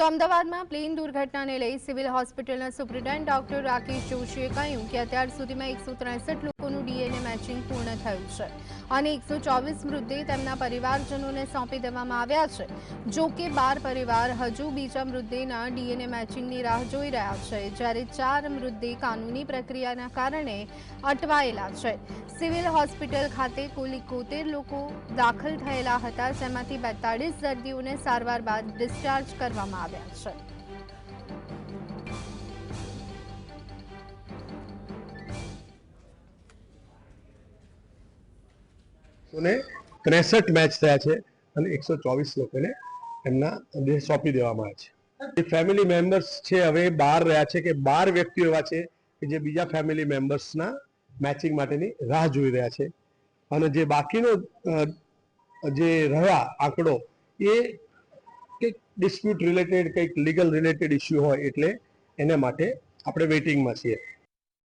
તો અમદાવાદમાં પ્લેન દુર્ઘટનાને લઈ સિવિલ હોસ્પિટલના સુપ્રિન્ટેન્ડન્ટ ડોક્ટર રાકેશ જોશીએ કહ્યું કે અત્યાર સુધીમાં એકસો ત્રેસઠ લોકોનું ડીએનએ મેચિંગ પૂર્ણ થયું છે. અને એકસો ચોવીસ મૃતદેહ તેમના પરિવારજનોને સોંપી દેવામાં આવ્યા છે. જો કે બાર પરિવાર હજુ બીજા મૃતદેહના ડીએનએ મેચિંગની રાહ જોઈ રહ્યા છે, જ્યારે ચાર મૃતદેહ કાનૂની પ્રક્રિયાના કારણે અટવાયેલા છે. સિવિલ હોસ્પિટલ ખાતે કુલ એકોતેર લોકો દાખલ થયેલા હતા, જેમાંથી બેતાળીસ દર્દીઓને સારવાર બાદ ડિસ્ચાર્જ કરવામાં આવ્યા છે. ને ત્રેસઠ મેચ થયા છે અને એકસો ચોવીસ લોકોને એમના દેહ સોંપી દેવામાં આવ્યા છે. જે ફેમિલી મેમ્બર્સ છે, હવે બહાર રહ્યા છે કે બાર વ્યક્તિઓ એવા છે કે જે બીજા ફેમિલી મેમ્બર્સના મેચિંગ માટેની રાહ જોઈ રહ્યા છે. અને જે બાકીનો જે રહ્યા આંકડો, એ કંઈક ડિસ્પ્યુટ રિલેટેડ કંઈક લીગલ રિલેટેડ ઇસ્યુ હોય એટલે એના માટે આપણે વેઇટિંગમાં છીએ.